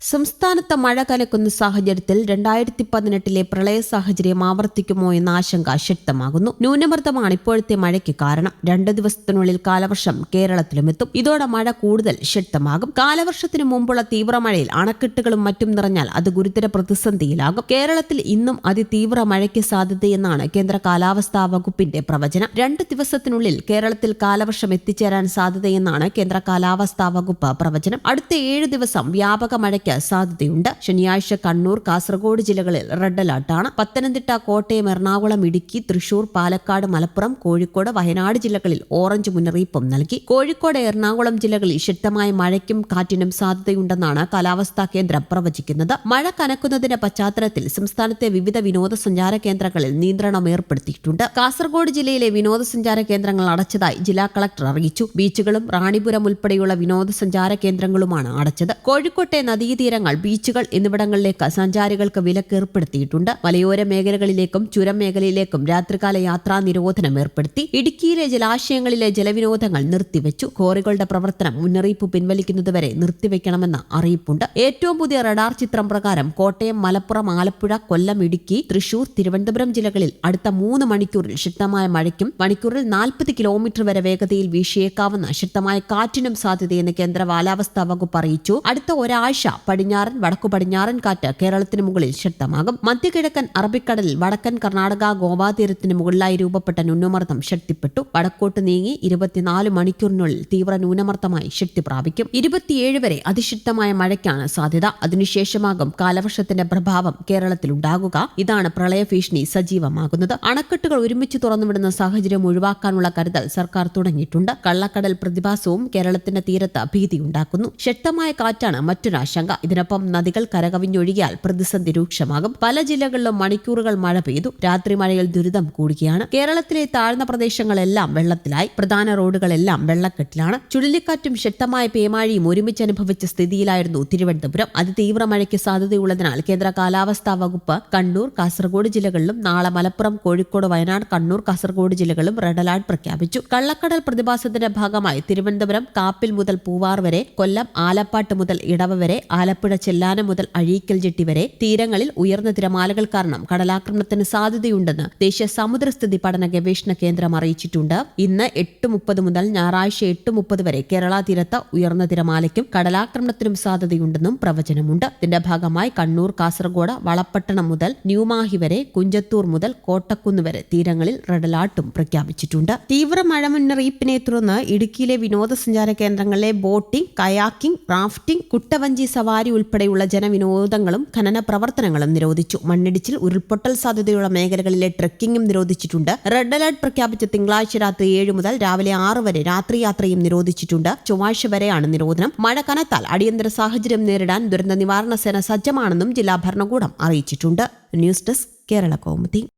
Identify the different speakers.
Speaker 1: സംസ്ഥാനത്ത് മഴ കനക്കുന്ന സാഹചര്യത്തിൽ രണ്ടായിരത്തി പതിനെട്ടിലെ പ്രളയ സാഹചര്യം ആവർത്തിക്കുമോ എന്ന ആശങ്ക ശക്തമാകുന്നു. ന്യൂനമർദ്ദമാണ് ഇപ്പോഴത്തെ മഴയ്ക്ക് കാരണം. രണ്ട് ദിവസത്തിനുള്ളിൽ കാലവർഷം കേരളത്തിലുമെത്തും. ഇതോടെ മഴ കൂടുതൽ ശക്തമാകും. കാലവർഷത്തിന് മുമ്പുള്ള തീവ്രമഴയിൽ അണക്കെട്ടുകളും മറ്റും നിറഞ്ഞാൽ അത് ഗുരുതര പ്രതിസന്ധിയിലാകും. കേരളത്തിൽ ഇന്നും അതിതീവ്ര മഴയ്ക്ക് സാധ്യതയെന്നാണ് കേന്ദ്ര കാലാവസ്ഥാ വകുപ്പിന്റെ പ്രവചനം. രണ്ട് ദിവസത്തിനുള്ളിൽ കേരളത്തിൽ കാലവർഷം എത്തിച്ചേരാൻ സാധ്യതയെന്നാണ് കേന്ദ്ര കാലാവസ്ഥാ വകുപ്പ് പ്രവചനം. അടുത്ത ഏഴ് ദിവസം വ്യാപക മഴയ്ക്ക് സാധ്യതയുണ്ട്. ശനിയാഴ്ച കണ്ണൂർ കാസർഗോഡ് ജില്ലകളിൽ റെഡ് അലർട്ടാണ്. പത്തനംതിട്ട കോട്ടയം എറണാകുളം ഇടുക്കി തൃശൂർ പാലക്കാട് മലപ്പുറം കോഴിക്കോട് വയനാട് ജില്ലകളിൽ ഓറഞ്ച് മുന്നറിയിപ്പും നൽകി. കോഴിക്കോട് എറണാകുളം ജില്ലകളിൽ ശക്തമായ മഴയ്ക്കും കാറ്റിനും സാധ്യതയുണ്ടെന്നാണ് കാലാവസ്ഥാ കേന്ദ്രം പ്രവചിക്കുന്നത്. മഴ കനക്കുന്നതിന്റെ പശ്ചാത്തലത്തിൽ സംസ്ഥാനത്തെ വിവിധ വിനോദസഞ്ചാര കേന്ദ്രങ്ങളിൽ നിയന്ത്രണം ഏർപ്പെടുത്തിയിട്ടുണ്ട്. കാസർഗോഡ് ജില്ലയിലെ വിനോദസഞ്ചാര കേന്ദ്രങ്ങൾ അടച്ചതായി ജില്ലാ കളക്ടർ അറിയിച്ചു. ബീച്ചുകളും റാണിപുരം ഉൾപ്പെടെയുള്ള വിനോദസഞ്ചാര കേന്ദ്രങ്ങളുമാണ് അടച്ചത്. കോഴിക്കോട്ടെ നദീതീരങ്ങൾ ബീച്ചുകൾ എന്നിവിടങ്ങളിലേക്ക് സഞ്ചാരികൾക്ക് വിലക്ക് ഏർപ്പെടുത്തിയിട്ടുണ്ട്. മലയോര മേഖലകളിലേക്കും ചുരം മേഖലയിലേക്കും രാത്രികാല യാത്രാ നിരോധനം ഏർപ്പെടുത്തി. ഇടുക്കിയിലെ ജലാശയങ്ങളിലെ ജലവിനോദങ്ങൾ നിർത്തിവെച്ചു. കോറികളുടെ പ്രവർത്തനം മുന്നറിയിപ്പ് പിൻവലിക്കുന്നതുവരെ നിർത്തിവെക്കണമെന്ന് അറിയിപ്പുണ്ട്. ഏറ്റവും പുതിയ റഡാർ ചിത്രം പ്രകാരം കോട്ടയം മലപ്പുറം ആലപ്പുഴ കൊല്ലം ഇടുക്കി തൃശൂർ തിരുവനന്തപുരം ജില്ലകളിൽ അടുത്ത മൂന്ന് മണിക്കൂറിൽ ശക്തമായ മഴയ്ക്കും മണിക്കൂറിൽ നാൽപ്പത് കിലോമീറ്റർ വരെ വേഗതയിൽ വീശിയേക്കാവുന്ന ശക്തമായ കാറ്റിനും സാധ്യതയെന്ന് കേന്ദ്ര കാലാവസ്ഥാ വകുപ്പ് അറിയിച്ചു. അടുത്ത ഒരാഴ്ച പടിഞ്ഞാറൻ വടക്കു പടിഞ്ഞാറൻ കാറ്റ് കേരളത്തിന് മുകളിൽ ശക്തമാകും. മധ്യകിഴക്കൻ അറബിക്കടലിൽ വടക്കൻ കർണാടക ഗോവാ തീരത്തിന് മുകളിലായി രൂപപ്പെട്ട ന്യൂനമർദ്ദം ശക്തിപ്പെട്ടു. വടക്കോട്ട് നീങ്ങി ഇരുപത്തിനാല് മണിക്കൂറിനുള്ളിൽ തീവ്ര ന്യൂനമർദ്ദമായി ശക്തി പ്രാപിക്കും. ഇരുപത്തിയേഴ് വരെ അതിശക്തമായ മഴയ്ക്കാണ് സാധ്യത. അതിനുശേഷമാകും കാലവർഷത്തിന്റെ പ്രഭാവം കേരളത്തിൽ ഉണ്ടാകുക. ഇതാണ് പ്രളയ ഭീഷണി സജീവമാകുന്നത്. അണക്കെട്ടുകൾ ഒരുമിച്ച് തുറന്നുവിടുന്ന സാഹചര്യം ഒഴിവാക്കാനുള്ള കരുതൽ സർക്കാർ തുടങ്ങിയിട്ടുണ്ട്. കള്ളക്കടൽ പ്രതിഭാസവും കേരളത്തിന്റെ തീരത്ത് ഭീതിയുണ്ടാക്കുന്നു. ശക്തമായ കാറ്റാണ് മറ്റൊരാശങ്ക. ഇതിനൊപ്പം നദികൾ കരകവിഞ്ഞൊഴുകിയാൽ പ്രതിസന്ധി രൂക്ഷമാകും. പല ജില്ലകളിലും മണിക്കൂറുകൾ മഴ പെയ്തു. രാത്രി മഴയിൽ ദുരിതം കൂടുകയാണ്. കേരളത്തിലെ താഴ്ന്ന പ്രദേശങ്ങളെല്ലാം വെള്ളത്തിലായി. പ്രധാന റോഡുകളെല്ലാം വെള്ളക്കെട്ടിലാണ്. ചുഴലിക്കാറ്റും ശക്തമായ പേമാഴിയും ഒരുമിച്ച് അനുഭവിച്ച സ്ഥിതിയിലായിരുന്നു തിരുവനന്തപുരം. അതിതീവ്ര മഴയ്ക്ക് സാധ്യതയുള്ളതിനാൽ കേന്ദ്ര കാലാവസ്ഥാ വകുപ്പ് കണ്ണൂർ കാസർഗോഡ് ജില്ലകളിലും നാളെ മലപ്പുറം കോഴിക്കോട് വയനാട് കണ്ണൂർ കാസർഗോഡ് ജില്ലകളും റെഡ് അലർട്ട് പ്രഖ്യാപിച്ചു. കള്ളക്കടൽ പ്രതിഭാസത്തിന്റെ ഭാഗമായി തിരുവനന്തപുരം കാപ്പിൽ മുതൽ പൂവാർ വരെ കൊല്ലം ആലപ്പാട്ട് മുതൽ ഇടവ വരെ ആലപ്പുഴ ചെല്ലാനം മുതൽ അഴീക്കൽ ജെട്ടി വരെ തീരങ്ങളിൽ ഉയർന്ന തിരമാലകൾ കാരണം കടലാക്രമണത്തിന് സാധ്യതയുണ്ടെന്ന് ദേശീയ സമുദ്രസ്ഥിതി പഠന ഗവേഷണ കേന്ദ്രം അറിയിച്ചിട്ടുണ്ട്. ഇന്ന് എട്ട് മുപ്പത് മുതൽ ഞായറാഴ്ച എട്ട് മുപ്പത് വരെ കേരള തീരത്ത് ഉയർന്ന തിരമാലയ്ക്കും കടലാക്രമണത്തിനും സാധ്യതയുണ്ടെന്നും പ്രവചനമുണ്ട്. ഇതിന്റെ ഭാഗമായി കണ്ണൂർ കാസർഗോഡ് വളപ്പട്ടണം മുതൽ ന്യൂമാഹി വരെ കുഞ്ചത്തൂർ മുതൽ കോട്ടക്കുന്ന് വരെ തീരങ്ങളിൽ റെഡ് അലർട്ടും പ്രഖ്യാപിച്ചിട്ടുണ്ട്. തീവ്ര മഴ മുന്നറിയിപ്പിനെ തുടർന്ന് ഇടുക്കിയിലെ വിനോദസഞ്ചാര കേന്ദ്രങ്ങളിലെ ബോട്ടിംഗ് കയാക്കിംഗ് റാഫ്റ്റിംഗ് കുട്ടവഞ്ചി സവാരി ഉൾപ്പെടെയുള്ള ജനവിനോദങ്ങളും ഖനന പ്രവർത്തനങ്ങളും നിരോധിച്ചു. മണ്ണിടിച്ചിൽ ഉരുൾപൊട്ടൽ സാധ്യതയുള്ള മേഖലകളിലെ ട്രക്കിംഗും നിരോധിച്ചിട്ടുണ്ട്. റെഡ് അലർട്ട് പ്രഖ്യാപിച്ച തിങ്കളാഴ്ച രാത്രി ഏഴ് മുതൽ രാവിലെ ആറ് വരെ രാത്രി യാത്രയും നിരോധിച്ചിട്ടുണ്ട്. ചൊവ്വാഴ്ച വരെയാണ് നിരോധനം. മഴ കനത്താൽ അടിയന്തര സാഹചര്യം നേരിടാൻ ദുരന്ത നിവാരണ സേന സജ്ജമാണെന്നും ജില്ലാ ഭരണകൂടം അറിയിച്ചിട്ടുണ്ട്. News desk Kerala Kaumudi.